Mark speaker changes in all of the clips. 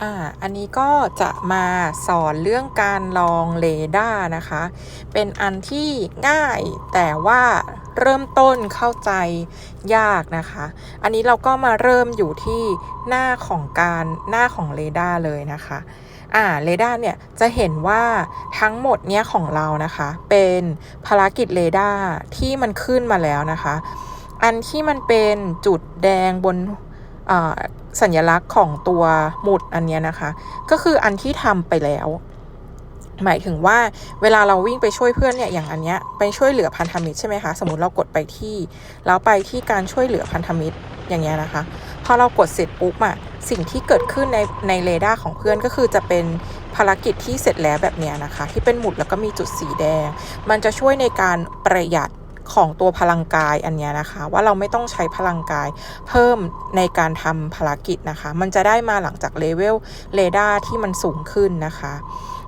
Speaker 1: อ่าอันนี้ก็จะมาสอนเรื่องการลองเรดาร์นะคะ เป็นอันที่ง่ายแต่ว่าเริ่มต้นเข้าใจยากนะคะ อันนี้เราก็มาเริ่มอยู่ที่หน้าของการหน้าของเรดาร์เลยนะคะอ่าเรดาร์เนี่ยจะเห็นว่าทั้งหมดเนี้ยของเรานะคะ เป็นภารกิจเรดาร์ที่มันขึ้นมาแล้วนะคะ อันที่มันเป็นจุดแดงบน สัญลักษณ์ของตัวหมุดอันนี้นะคะ ก็คืออันที่ทำไปแล้ว หมายถึงว่าเวลาเราวิ่งไปช่วยเพื่อนเนี่ยอย่างอันเนี้ยไปช่วยเหลือพันธมิตรใช่ไหมคะสมมติเรากดไปที่แล้วไปที่การช่วยเหลือพันธมิตรอย่างเงี้ยนะคะ พอเรากดเสร็จปุ๊บอะสิ่งที่เกิดขึ้นในในเรดาร์ของเพื่อนก็คือจะเป็นภารกิจที่เสร็จแล้วแบบเนี้ยนะคะ ที่เป็นหมุดแล้วก็มีจุดสีแดง มันจะช่วยในการประหยัด ของตัวพลังกายอันเนี้ยนะคะ ว่าเราไม่ต้องใช้พลังกายเพิ่มในการทำภารกิจนะคะ มันจะได้มาหลังจากเลเวลเรดาร์ที่มันสูงขึ้นนะคะ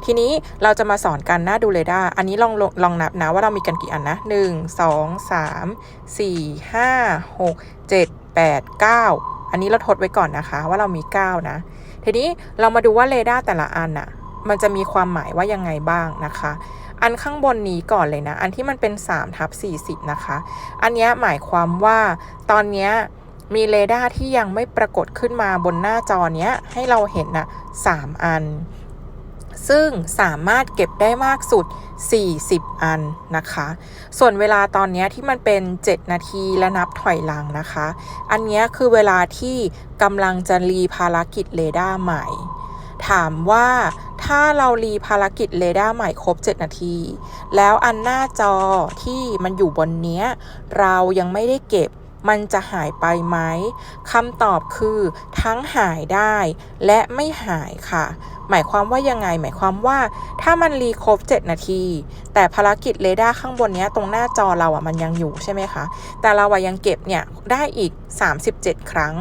Speaker 1: ทีนี้เราจะมาสอนกันหน้าดูเรดาร์อันนี้ลองลองลองนับนะว่าเรามีกันกี่อันนะ 1 2 3 4 5 6 7 8 9 อันนี้เราทดไว้ก่อนนะคะว่าเรามี 9 นะ ทีนี้เรามาดูว่าเรดาร์แต่ละอันน่ะ มันจะมีความหมายว่ายังไงบ้างนะคะ อันข้างบนนี้ก่อนเลยนะ อันที่มันเป็น3ทับ40 นะคะ อันนี้หมายความว่าตอนนี้มีเรดาร์ที่ยังไม่ปรากฏขึ้นมาบนหน้าจอเนี้ยให้เราเห็นนะ3อัน ซึ่งสามารถเก็บได้มากสุด 40 อันนะคะ ส่วนเวลาตอนนี้ที่มันเป็น 7 นาทีและนับถอยหลังนะคะ อันนี้คือเวลาที่กำลังจะรีภารกิจเรดาร์ใหม่ ถามว่า ถ้าเรารีภารกิจเรดาร์ใหม่ครบ 7 นาที แล้วอันหน้าจอที่มันอยู่บนเนี้ย เรายังไม่ได้เก็บ มันจะหายไปไหมคำตอบคือทั้งหายได้และไม่หายค่ะ หมายความว่ายังไง หมายความว่า ถ้ามันรีครบ 7 นาที แต่ภารกิจเรดาร์ข้างบนนี้ตรงหน้าจอเราอะมันยังอยู่ใช่ไหมคะ แต่เราอะยังเก็บเนี่ยได้อีก 37 ครั้ง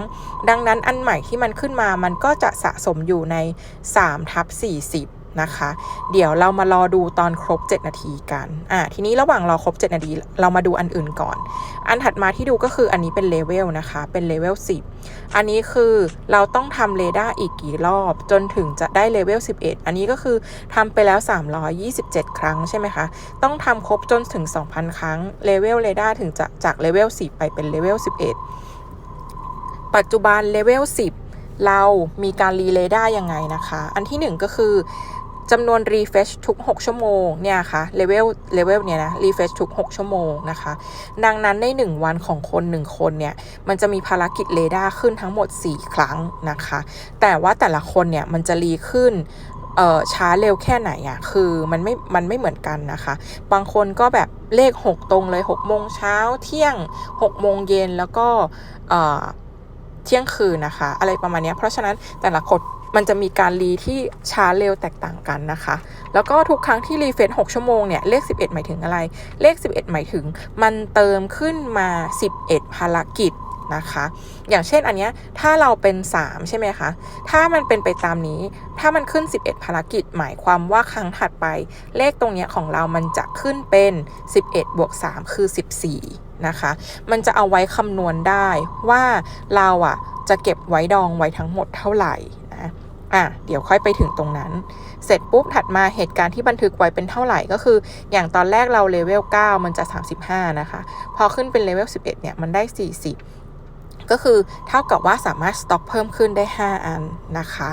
Speaker 1: ดังนั้นอันใหม่ที่มันขึ้นมามันก็จะสะสมอยู่ใน3ทับ40 นะคะ เดี๋ยวเรามารอดูตอนครบ 7 นาทีกันอะทีนี้ระหว่างรอครบ 7 นาที เรามาดูอันอื่นก่อน อันถัดมาที่ดูก็คืออันนี้เป็นเลเวลนะคะ เป็นเลเวล10 อันนี้คือเราต้องทำเรดาร์อีกกี่รอบจนถึงจะได้เลเวล11 อันนี้ก็คือทำไปแล้ว 327 ครั้งใช่ไหมคะ ต้องทำครบจนถึง 2,000 ครั้งเลเวลเรดาร์ถึงจะจากเลเวล10 ไปเป็นเลเวล11 ปัจจุบันเลเวล10เรามีการรีเลย์ได้ยังไงนะคะ อันที่ 1 ก็คือ จำนวน refresh ทุก 6 ชั่วโมงเนี่ยค่ะเลเวลเลเวลเนี่ยนะ refresh ทุก 6 ชั่วโมงนะคะ ดังนั้นใน 1 วันของคน 1 คนเนี่ย มันจะมีภารกิจเรดาร์ขึ้นทั้งหมด 4 ครั้งนะคะ แต่ว่าแต่ละคนเนี่ย มันจะรีขึ้นเออช้าเร็วแค่ไหนอะ่ะคือมันไม่ มันไม่เหมือนกันนะคะ บางคนก็แบบเลข 6 ตรงเลย6โมงเช้าเที่ยง6โมงเย็นแล้วก็เเที่ยงคืนนะคะ อะไรประมาณนี้เพราะฉะนั้นแต่ละคน มันจะมีการรีที่ช้าเร็วแตกต่างกันนะคะ แล้วก็ทุกครั้งที่รีเฟรช6ชั่วโมงเนี่ย เลข 11 หมายถึงอะไร เลข 11 หมายถึง มันเติมขึ้นมา 11 ภารกิจนะคะ อย่างเช่นอันเนี้ยถ้าเราเป็น 3 ใช่ไหมคะ ถ้ามันเป็นไปตามนี้ ถ้ามันขึ้น 11 ภารกิจ หมายความว่าครั้งถัดไป เลขตรงเนี้ยของเรามันจะขึ้นเป็น 11 บวก 3 คือ 14 นะคะ มันจะเอาไว้คำนวณได้ว่าเราอะจะเก็บไว้ดองไว้ทั้งหมดเท่าไหร่ อะเดี๋ยวค่อยไปถึงตรงนั้น เสร็จปุ๊บถัดมาเหตุการณ์ที่บันทึกไว้เป็นเท่าไหร่ก็คือ อย่างตอนแรกเราเลเวล9มันจะ 35 นะคะ พอขึ้นเป็นเลเวล11 เนี่ย มันได้ 40ก็คือเท่ากับว่าสามารถสต็อกเพิ่มขึ้นได้ 5 อันนะคะ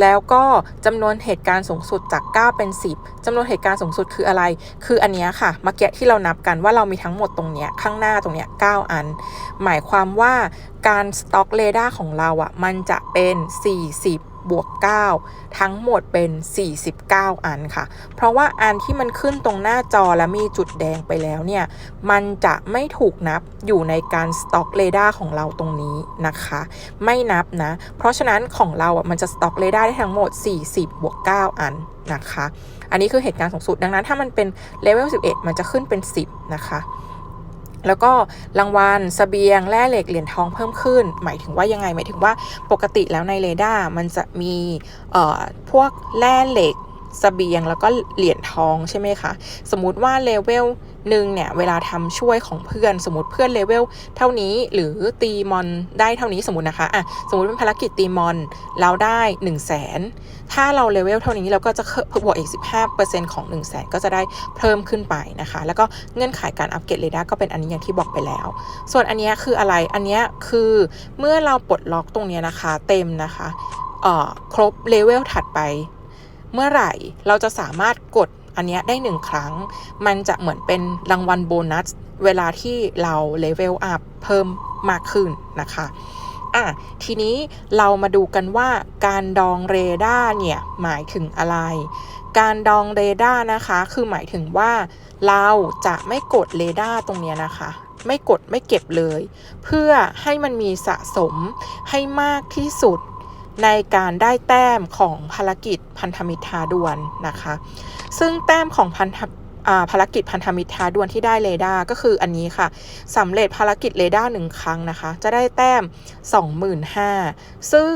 Speaker 1: แล้วก็จำนวนเหตุการณ์สูงสุดจาก 9 เป็น 10จำนวนเหตุการณ์สูงสุดคืออะไร คืออันนี้ค่ะเมื่อกี้ที่เรานับกันว่าเรามีทั้งหมดตรงเนี้ยข้างหน้าตรงเนี้ย9อัน หมายความว่าการสต็อกเรดาร์ของเราอะ่ะมันจะเป็น 40 บวก 9 ทั้งหมดเป็น 49 อันค่ะ เพราะว่าอันที่มันขึ้นตรงหน้าจอและมีจุดแดงไปแล้วเนี่ย มันจะไม่ถูกนับอยู่ในการสต็อกเรดาร์ของเราตรงนี้นะคะ ไม่นับนะ เพราะฉะนั้นของเราอะมันจะสต็อกเรดาร์ได้ทั้งหมด 40 บวก 9 อันนะคะ อันนี้คือเหตุการณ์สูงสุด ดังนั้นถ้ามันเป็นเลเวล 11 มันจะขึ้นเป็น 10 นะคะ แล้วก็รางวัลสเสบียงแร่เหล็กเหรียญทองเพิ่มขึ้น หมายถึงว่ายังไง หมายถึงว่าปกติแล้วในเรดาร์มันจะมีเอ่อพวกแร่เหล็กสเสบียงแล้วก็เหรียญทองใช่ไหมคะ สมมุติว่าเลเวล หนึ่งเนี่ยเวลาทำช่วยของเพื่อน สมมติเพื่อนเลเวลเท่านี้หรือตีมอนได้เท่านี้สมมตินะคะอะสมมติเป็นภารกิจตีมอนเราได้1 0 0 0 0แสนถ้าเราเลเวลเท่านี้เราก็จะบวกอีก 15%ของ 1 0 0 0 0แสนก็จะได้เพิ่มขึ้นไปนะคะ แล้วก็เงื่อนไขการอัปเกรดเรดาร์ก็เป็นอันนี้อย่างที่บอกไปแล้ว ส่วนอันนี้คืออะไรอันนี้คือเมื่อเราปลดล็อกตรงนี้นะคะเต็มนะคะเอ่อครบเลเวลถัดไป เมื่อไหร่เราจะสามารถกด อันนี้ได้หนึ่งครั้ง มันจะเหมือนเป็นรางวัลโบนัส เวลาที่เราเลเวลอัพเพิ่มมากขึ้นนะคะอะทีนี้เรามาดูกันว่าการดองเรดาร์เนี่ยหมายถึงอะไร การดองเรดาร์นะคะคือหมายถึงว่าเราจะไม่กดเรดาร์ตรงนี้นะคะ ไม่กดไม่เก็บเลย เพื่อให้มันมีสะสมให้มากที่สุด ในการได้แต้มของภารกิจพันธมิตรทาดวนนะคะ ซึ่งแต้มของพันธภารกิจพันธมิตรทาดวนที่ได้เรดาร์ก็คืออันนี้ค่ะสำเร็จภารกิจเรดาร์หนึ่งครั้งนะคะ จะได้แต้ม 25,000 ซึ่ง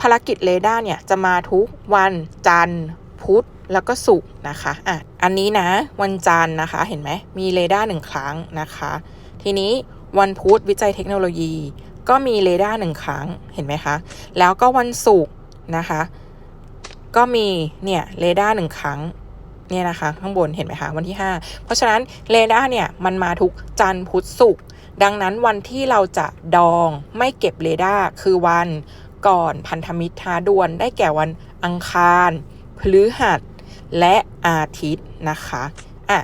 Speaker 1: ภารกิจเรดาร์เนี่ยจะมาทุกวันจันทร์พุธแล้วก็ศุกร์นะคะอะอันนี้นะวันจันทร์นะคะเห็นไหมมีเรดาร์หนึ่งครั้งนะคะ ทีนี้วันพุธวิจัยเทคโนโลยี ก็มีเรดาร์หนึ่งครั้งเห็นไหมคะ แล้วก็วันศุกร์นะคะ ก็มีเนี่ยเรดาร์หนึ่งครั้งเนี่ยนะคะ ข้างบนเห็นไหมคะวันที่ 5 เพราะฉะนั้นเรดาร์เนี่ยมันมาทุกจันทร์พุธศุกร์ดังนั้นวันที่เราจะดองไม่เก็บเรดาร์คือวันก่อนพันธมิตรท้าดวนได้แก่วันอังคาร พฤหัส และอาทิตย์นะคะอะ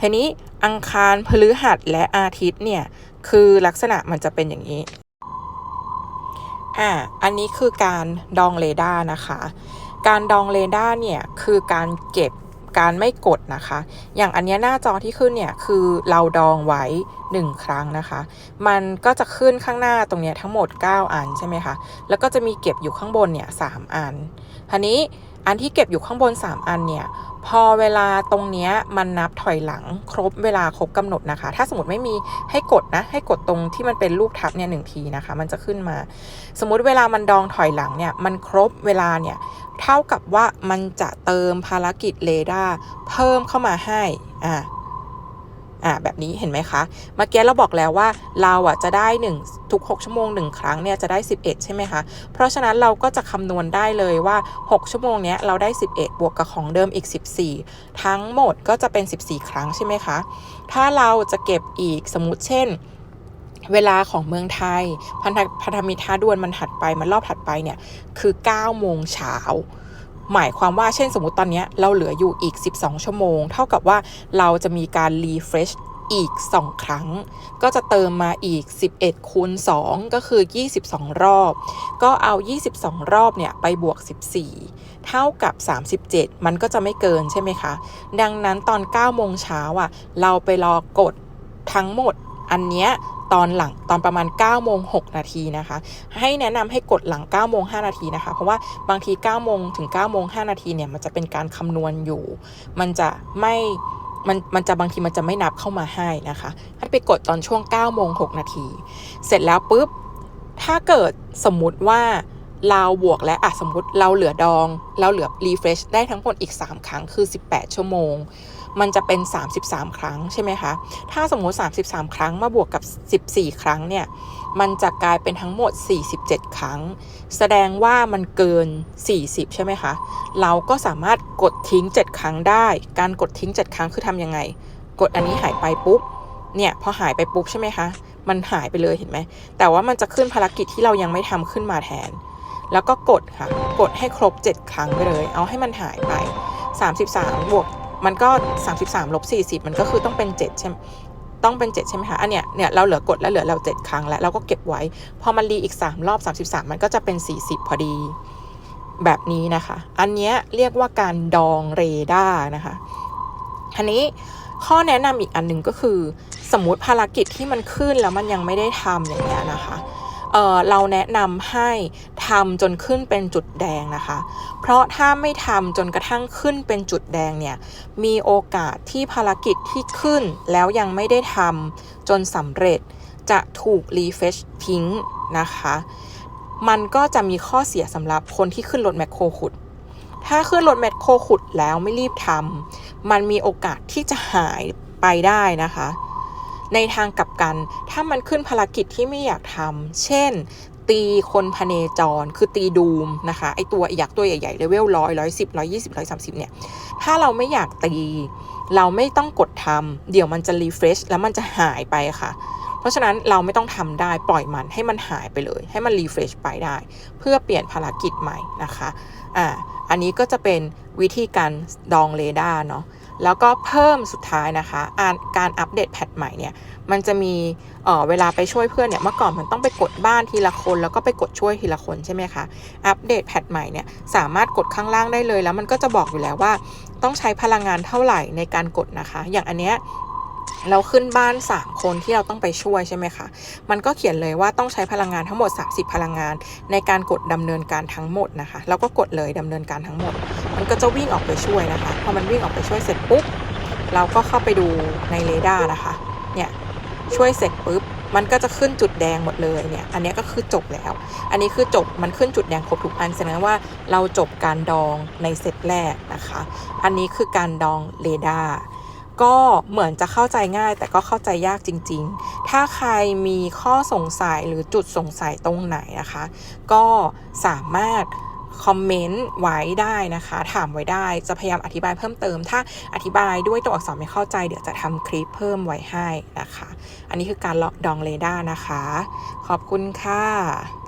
Speaker 1: ทีนี้อังคารพฤหัสและอาทิตย์เนี่ยคือลักษณะมันจะเป็นอย่างนี้ อ่าอันนี้คือการดองเรดาร์นะคะ การดองเรดาร์เนี่ยคือการเก็บการไม่กดนะคะ อย่างอันนี้หน้าจอที่ขึ้นเนี่ยคือเราดองไว้ 1 ครั้งนะคะ มันก็จะขึ้นข้างหน้าตรงนี้ทั้งหมด 9 อันใช่ไหมคะ แล้วก็จะมีเก็บอยู่ข้างบนเนี่ยสอันทีนี้ อันที่เก็บอยู่ข้างบน 3 อันเนี่ย พอเวลาตรงนี้มันนับถอยหลังครบเวลาครบกำหนดนะคะ ถ้าสมมติไม่มีให้กดนะ ให้กดตรงที่มันเป็นรูปทับเนี่ยหนึ่งทีนะคะ มันจะขึ้นมา สมมุติเวลามันดองถอยหลังเนี่ยมันครบเวลาเนี่ยเท่ากับว่ามันจะเติมภารกิจเรดาร์เพิ่มเข้ามาให้อ่า อ่าแบบนี้เห็นไหมคะ เมื่อกี้เราบอกแล้วว่าเราอะจะได้ 1 ทุก 6 ชั่วโมง 1 ครั้งเนี่ยจะได้ 11 ใช่ไหมคะ เพราะฉะนั้นเราก็จะคำนวณได้เลยว่า 6 ชั่วโมงเนี้ยเราได้ 11 บวกกับของเดิมอีก 14 ทั้งหมดก็จะเป็น 14 ครั้งใช่ไหมคะ ถ้าเราจะเก็บอีกสมมุติเช่นเวลาของเมืองไทยพันธพันธมิตรท้าดวนมันถัดไป มันรอบถัดไปเนี่ย คือ 9 โมงเช้า หมายความว่าเช่นสมมติตอนนี้เราเหลืออยู่อีก 12 ชั่วโมง เท่ากับว่าเราจะมีการรีเฟรชอีก 2 ครั้ง ก็จะเติมมาอีก 11คูณ2ก็คือ 22 รอบ ก็เอา 22 รอบเนี่ยไปบวก 14 เท่ากับ 37 มันก็จะไม่เกินใช่ไหมคะ ดังนั้นตอน9โมงเช้าอะ เราไปรอกดทั้งหมดอันเนี้ย ตอนหลังตอนประมาณ9โมง6นาทีนะคะ ให้แนะนำให้กดหลัง9โมง5นาทีนะคะ เพราะว่าบางที9โมงถึง9โมง5นาทีเนี่ยมันจะเป็นการคำนวณอยู่ มันจะไม่มันมันจะบางทีมันจะไม่นับเข้ามาให้นะคะ ให้ไปกดตอนช่วง9โมง6นาที เสร็จแล้วปุ๊บ ถ้าเกิดสมมุติว่าเราบวกและอะสมมติเราเหลือดอง เราเหลือรีเฟรชได้ทั้งหมดอีก 3 ครั้งคือ 18 ชั่วโมง มันจะเป็น 33 ครั้งใช่ไหมคะ ถ้าสมมติ 33 ครั้งมาบวกกับ 14 ครั้งเนี่ย มันจะกลายเป็นทั้งหมด 47 ครั้ง แสดงว่ามันเกิน 40 ใช่ไหมคะ เราก็สามารถกดทิ้ง 7 ครั้งได้ การกดทิ้ง 7 ครั้งคือทำยังไง กดอันนี้หายไปปุ๊บ เนี่ยพอหายไปปุ๊บใช่ไหมคะ มันหายไปเลยเห็นไหม แต่ว่ามันจะขึ้นภารกิจที่เรายังไม่ทำขึ้นมาแทน แล้วก็กดค่ะ กดให้ครบ 7 ครั้งไปเลย เอาให้มันหายไป 33 บวก มันก็ 33ลบ40 มันก็คือต้องเป็น 7 ใช่ไหมต้องเป็น 7 ใช่ไหมคะอันเนี้ยเนี่ยเราเหลือกดแล้วเหลือเรา 7 ครั้งแล้วเราก็เก็บไว้ พอมันรีอีก 3 รอบ 33 มันก็จะเป็น 40 พอดีแบบนี้นะคะ อันเนี้ยเรียกว่าการดองเรดาร์นะคะอันนี้ข้อแนะนำอีกอันหนึ่งก็คือ สมมติภารกิจที่มันขึ้นแล้วมันยังไม่ได้ทำอย่างเงี้ยนะคะ เเราแนะนำให้ทำจนขึ้นเป็นจุดแดงนะคะ เพราะถ้าไม่ทำจนกระทั่งขึ้นเป็นจุดแดงเนี่ยมีโอกาสที่ภารกิจที่ขึ้นแล้วยังไม่ได้ทำจนสำเร็จจะถูกรีเฟชทิ้งนะคะ มันก็จะมีข้อเสียสำหรับคนที่ขึ้นรถแมคโครขุด ถ้าขึ้นรถแมคโครขุดแล้วไม่รีบทำมันมีโอกาสที่จะหายไปได้นะคะ ในทางกลับกัน ถ้ามันขึ้นภารกิจที่ไม่อยากทำเช่น ตีคนพเนจร คือตีดูมนะคะ ไอตัวยักษ์ตัวใหญ่ๆเลเวลร้อยร้อยสิบร้อยยี่สิบร้อยสามสิบเนี่ย ถ้าเราไม่อยากตี เราไม่ต้องกดทำเดี๋ยวมันจะรีเฟรชแล้วมันจะหายไปค่ะเพราะฉะนั้นเราไม่ต้องทำได้ปล่อยมันให้มันหายไปเลย ให้มันรีเฟรชไปได้ เพื่อเปลี่ยนภารกิจใหม่นะคะอ่าอันนี้ก็จะเป็นวิธีการดองเรดาร์เนาะ แล้วก็เพิ่มสุดท้ายนะคะการอัปเดตแพทใหม่เนี่ยมันจะมีเออเวลาไปช่วยเพื่อนเนี่ยเมื่อก่อนมันต้องไปกดบ้านทีละคน แล้วก็ไปกดช่วยทีละคนใช่ไหมคะอัปเดตแพทใหม่เนี่ยสามารถกดข้างล่างได้เลย แล้วมันก็จะบอกอยู่แล้วว่า ต้องใช้พลังงานเท่าไหร่ในการกดนะคะ อย่างอันเนี้ย เราขึ้นบ้าน 3 คนที่เราต้องไปช่วยใช่ไหมคะ มันก็เขียนเลยว่าต้องใช้พลังงานทั้งหมด 30 พลังงาน ในการกดดำเนินการทั้งหมดนะคะแล้วก็กดเลยดำเนินการทั้งหมด มันก็จะวิ่งออกไปช่วยนะคะ พอมันวิ่งออกไปช่วยเสร็จปุ๊บ เราก็เข้าไปดูในเรดาร์นะคะ เนี่ย ช่วยเสร็จปุ๊บ มันก็จะขึ้นจุดแดงหมดเลยเนี่ย อันนี้ก็คือจบแล้ว อันนี้คือจบ มันขึ้นจุดแดงครบทุกอันแสดงว่าเราจบการดองในเซตแรกนะคะ อันนี้คือการดองเรดาร์ ก็เหมือนจะเข้าใจง่าย แต่ก็เข้าใจยากจริง ๆ ถ้าใครมีข้อสงสัยหรือจุดสงสัยตรงไหนนะคะ ก็สามารถคอมเมนต์ไว้ได้นะคะ ถามไว้ได้จะพยายามอธิบายเพิ่มเติม ถ้าอธิบายด้วยตัวอักษรไม่เข้าใจ เดี๋ยวจะทำคลิปเพิ่มไว้ให้นะคะ อันนี้คือการดองเรดาร์นะคะ ขอบคุณค่ะ